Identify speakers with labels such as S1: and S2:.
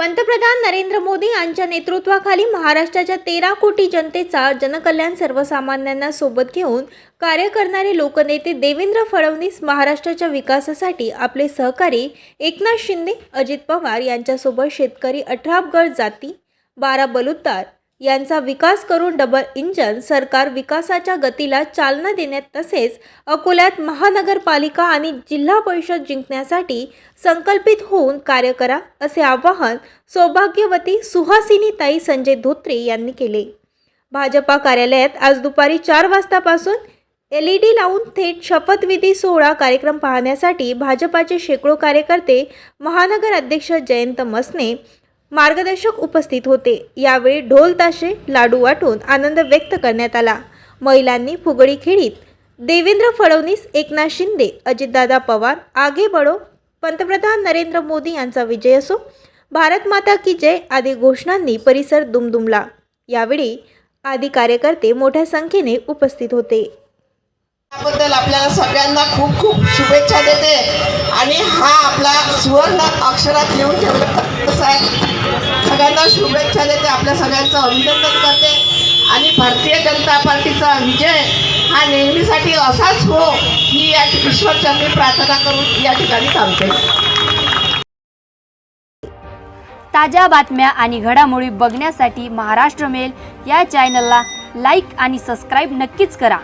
S1: पंतप्रधान नरेंद्र मोदी यांच्या नेतृत्वाखाली महाराष्ट्राच्या तेरा कोटी जनतेचा जनकल्याण सर्वसामान्यांना सोबत घेऊन कार्य करणारे लोकनेते देवेंद्र फडणवीस महाराष्ट्राच्या विकासासाठी आपले सहकारी एकनाथ शिंदे अजित पवार यांच्यासोबत शेतकरी अठरा जाती बारा बलुतार यांचा विकास करून डबल इंजन सरकार विकासाच्या गतीला चालना देण्यात तसेच अकोल्यात महानगरपालिका आणि जिल्हा परिषद जिंकण्यासाठी संकल्पित होऊन कार्य करा असे आवाहन सौभाग्यवती सुहासिनी ताई संजय धोत्रे यांनी केले. भाजपा कार्यालयात आज दुपारी चार वाजतापासून एल ई डी लावून थेट शपथविधी सोहळा कार्यक्रम पाहण्यासाठी भाजपाचे शेकडो कार्यकर्ते महानगर अध्यक्ष जयंत मसने मार्गदर्शक उपस्थित होते. यावेळी ढोल ताशे लाडू वाटून आनंद व्यक्त करण्यात आला. महिलांनी फुगडी खेळीत देवेंद्र फडणवीस एकनाथ शिंदे अजितदादा पवार आगे बडो पंतप्रधान नरेंद्र मोदी यांचा विजय असो भारत माता की जय आदी घोषणांनी परिसर दुमदुमला. यावेळी आदी कार्यकर्ते मोठ्या संख्येने उपस्थित होते.
S2: त्याबद्दल आपल्याला सगळ्यांना खूप खूप शुभेच्छा देते. आणि हा आपला सुवर्ण अक्षरात लिहून ठेवलं. सगळ्यांना शुभेच्छा देते. आपल्या सगळ्यांचं अभिनंदन करते. आणि भारतीय जनता पार्टीचा विजय हा नेहमीसाठी असाच हो ही या ईश्वरचरणी प्रार्थना करून या ठिकाणी थांबते.
S3: ताज्या बातम्या आणि घडामोडी बघण्यासाठी महाराष्ट्र मेल या चॅनलला लाईक आणि सबस्क्राईब नक्कीच करा.